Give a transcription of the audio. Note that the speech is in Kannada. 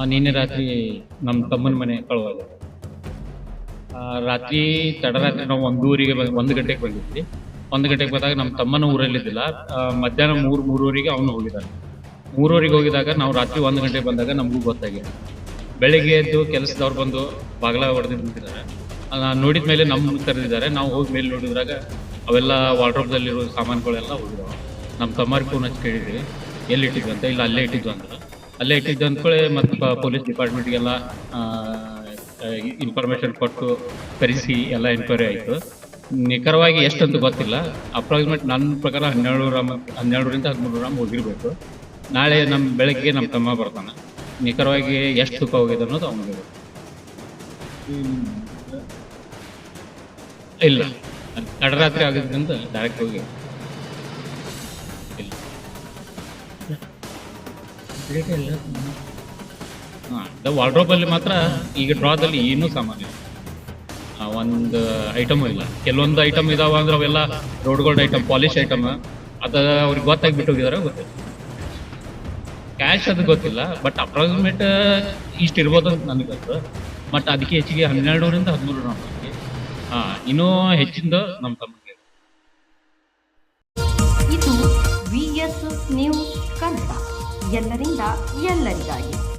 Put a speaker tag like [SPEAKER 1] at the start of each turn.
[SPEAKER 1] ಆ, ನಿನ್ನೆ ರಾತ್ರಿ ನಮ್ಮ ತಮ್ಮನ ಮನೆ ಕಳುವಾಗ. ರಾತ್ರಿ ತಡರಾತ್ರಿ ನಾವು ಒಂದೂವರೆಗೆ ಬಂದ್- ಒಂದು ಗಂಟೆಗೆ ಬಂದಿದ್ವಿ. ಒಂದು ಗಂಟೆಗೆ ಬಂದಾಗ ನಮ್ಮ ತಮ್ಮನ ಊರಲ್ಲಿದ್ದಿಲ್ಲ. ಆ, ಮಧ್ಯಾಹ್ನ ಮೂರು ಮೂರುವರೆಗೆ ಅವನು ಹೋಗಿದ್ದಾನೆ. ಮೂರುವರೆಗೆ ಹೋಗಿದಾಗ ನಾವು ರಾತ್ರಿ ಒಂದು ಗಂಟೆಗೆ ಬಂದಾಗ ನಮಗೂ ಗೊತ್ತಾಗಿದೆ. ಬೆಳಿಗ್ಗೆ ಎದ್ದು ಕೆಲಸದವ್ರು ಬಂದು ಬಾಗಿಲ ಹೊಡೆದು ನಿಂತಿದ್ದಾರೆ. ನೋಡಿದ ಮೇಲೆ ನಮ್ಮ ಕರೆದಿದ್ದಾರೆ ನಾವು ಹೋಗಿ ಮೇಲೆ ನೋಡಿದ್ರಾಗ ಅವೆಲ್ಲ ವಾರ್ಡ್ರೋಬ್ದಲ್ಲಿರೋ ಸಾಮಾನುಗಳೆಲ್ಲ ಹೋಗಿದಾವೆ. ನಮ್ಮ ತಮ್ಮಾರಿ ಫೋನ್ ಹಚ್ಚಿ ಕೇಳಿದ್ವಿ. ಎಲ್ಲಿ ಇಟ್ಟಿದ್ವಿ ಅಂತ? ಇಲ್ಲ ಅಲ್ಲೇ ಇಟ್ಟಿದ್ವಿ ಅಂದ್ರೆ ಅಲ್ಲೇ ಇಟ್ಟಿದ್ದು ಅಂದ್ಕೊಳ್ಳಿ ಮತ್ತು ಪೊಲೀಸ್ ಡಿಪಾರ್ಟ್ಮೆಂಟ್ಗೆಲ್ಲ ಇನ್ಫಾರ್ಮೇಷನ್ ಕೊಟ್ಟು ಕರೆಸಿ ಎಲ್ಲ ಎನ್ಕ್ವೈರಿ ಆಯಿತು. ನಿಖರವಾಗಿ ಎಷ್ಟಂತ ಗೊತ್ತಿಲ್ಲ. ಅಪ್ರಾಕ್ಸಿಮೇಟ್ ನನ್ನ ಪ್ರಕಾರ ಹನ್ನೆರಡು ಗ್ರಾಮ್ ಹನ್ನೆರಡರಿಂದ ಹದಿಮೂರು ಗ್ರಾಮ್ ಹೋಗಿರ್ಬೇಕು ನಾಳೆ ನಮ್ಮ ಬೆಳಗ್ಗೆ ನಮ್ಮ ತಮ್ಮ ಬರ್ತಾನೆ. ನಿಖರವಾಗಿ ಎಷ್ಟು ತೂಕ ಹೋಗಿದೆ ಅನ್ನೋದು ಅವನಿಗೆ. ಇಲ್ಲ. ತಡರಾತ್ರಿ ಆಗಿದ್ರಿಂದ ಡೈರೆಕ್ಟ್ ಹೋಗಿ ಇಲ್ಲ. ಹಾಂ ವಾರ್ಡ್ರೋಬಲ್ಲಿ ಮಾತ್ರ ಈಗ ಡ್ರಾದಲ್ಲಿ ಏನೂ ಸಾಮಾನು ಇಲ್ಲ. ಆ, ಒಂದು ಐಟಮು ಇಲ್ಲ. ಕೆಲವೊಂದು ಐಟಮ್ ಇದಾವ ಅಂದ್ರೆ ಅವೆಲ್ಲ rolled gold item polish item ಅದ ಅವ್ರಿಗೆ ಗೊತ್ತಾಗ್ಬಿಟ್ಟು ಹೋಗಿದಾರೆ ಗೊತ್ತಿಲ್ಲ. ಕ್ಯಾಶ್ ಅದು ಗೊತ್ತಿಲ್ಲ ಬಟ್ ಅಪ್ರಾಕ್ಸಿಮೇಟ್ ಇಷ್ಟು ಇರ್ಬೋದು ಅಂತ ನನಗೆ ಗೊತ್ತು. ಬಟ್ ಅದಕ್ಕೆ ಹೆಚ್ಚಿಗೆ ಹನ್ನೆರಡರಿಂದ ಹದಿಮೂರು ನಾವು ಹಾಂ ಇನ್ನೂ ಹೆಚ್ಚಿಂದ ನಮ್ಮ ತಮ್ಮ
[SPEAKER 2] ಇದು ವಿಎಸ್ ನ್ಯೂಸ್ ಕನ್ನಡ. ಎಲ್ಲರಿಂದ ಎಲ್ಲರಿಗಾಗಿ.